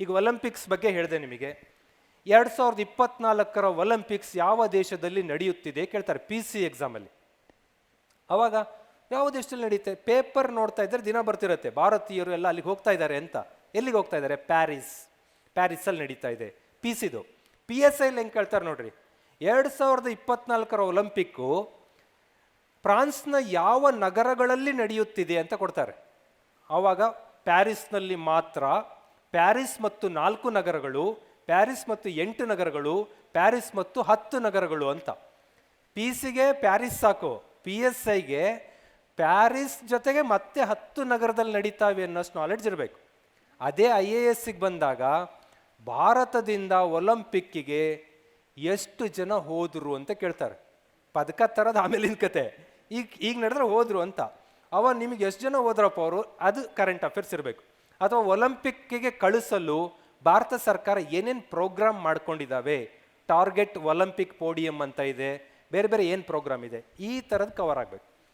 ಈಗ ಒಲಿಂಪಿಕ್ಸ್ ಬಗ್ಗೆ ಹೇಳಿದೆ ನಿಮಗೆ. ಎರಡು ಸಾವಿರದ ಇಪ್ಪತ್ನಾಲ್ಕರ ಒಲಿಂಪಿಕ್ಸ್ ಯಾವ ದೇಶದಲ್ಲಿ ನಡೆಯುತ್ತಿದೆ ಕೇಳ್ತಾರೆ ಪಿ ಸಿ ಎಕ್ಸಾಮಲ್ಲಿ ಅವಾಗ ಯಾವ ದೇಶದಲ್ಲಿ ನಡೆಯುತ್ತೆ ಪೇಪರ್ ನೋಡ್ತಾ ಇದ್ದರೆ ದಿನ ಬರ್ತಿರುತ್ತೆ. ಭಾರತೀಯರು ಎಲ್ಲ ಅಲ್ಲಿಗೆ ಹೋಗ್ತಾ ಇದ್ದಾರೆ ಅಂತ. ಎಲ್ಲಿಗೆ ಹೋಗ್ತಾ ಇದ್ದಾರೆ? ಪ್ಯಾರಿಸ್. ಪ್ಯಾರಿಸಲ್ಲಿ ನಡೀತಾ ಇದೆ. ಪಿ ಸಿದು ಪಿ ಎಸ್ ಐಲಿ ಹೆಂಗೆ ಕೇಳ್ತಾರೆ ನೋಡ್ರಿ. ಎರಡು ಸಾವಿರದ ಇಪ್ಪತ್ನಾಲ್ಕರ ಒಲಿಂಪಿಕ್ಕು ಫ್ರಾನ್ಸ್ನ ಯಾವ ನಗರಗಳಲ್ಲಿ ನಡೆಯುತ್ತಿದೆ ಅಂತ ಕೊಡ್ತಾರೆ. ಆವಾಗ ಪ್ಯಾರಿಸ್ನಲ್ಲಿ ಮಾತ್ರ ಪ್ಯಾರಿಸ್ ಮತ್ತು ನಾಲ್ಕು ನಗರಗಳು, ಪ್ಯಾರಿಸ್ ಮತ್ತು ಎಂಟು ನಗರಗಳು, ಪ್ಯಾರಿಸ್ ಮತ್ತು ಹತ್ತು ನಗರಗಳು ಅಂತ. ಪಿ ಸಿಗೆ ಪ್ಯಾರಿಸ್ ಸಾಕು ಪಿ ಎಸ್ ಐಗೆ ಪ್ಯಾರಿಸ್ ಜೊತೆಗೆ ಮತ್ತೆ ಹತ್ತು ನಗರದಲ್ಲಿ ನಡೀತಾವೆ ಅನ್ನೋಷ್ಟು ನಾಲೆಡ್ಜ್ ಇರಬೇಕು. ಅದೇ ಐ ಎ ಎಸ್ಸಿಗೆ ಬಂದಾಗ ಭಾರತದಿಂದ ಒಲಂಪಿಕ್ಕಿಗೆ ಎಷ್ಟು ಜನ ಹೋದರು ಅಂತ ಕೇಳ್ತಾರೆ. ಪದಕ ತರೋದು ಆಮೇಲಿನ ಕತೆ. ಈಗ ಈಗ ನಡೆದ್ರೆ ಹೋದರು ಅಂತ. ಅವ ನಿಮಗೆ ಎಷ್ಟು ಜನ ಹೋದ್ರಪ್ಪ ಅವರು? ಅದು ಕರೆಂಟ್ ಅಫೇರ್ಸ್ ಇರಬೇಕು. ಅಥವಾ ಒಲಿಂಪಿಕ್ಕಿಗೆ ಕಳಿಸಲು ಭಾರತ ಸರ್ಕಾರ ಏನೇನು ಪ್ರೋಗ್ರಾಮ್ ಮಾಡ್ಕೊಂಡಿದ್ದಾವೆ? ಟಾರ್ಗೆಟ್ ಒಲಿಂಪಿಕ್ ಪೋಡಿಯಂ ಅಂತ ಇದೆ, ಬೇರೆ ಬೇರೆ ಏನು ಪ್ರೋಗ್ರಾಮ್ ಇದೆ? ಈ ಥರದ್ದು ಕವರ್ ಆಗಬೇಕು.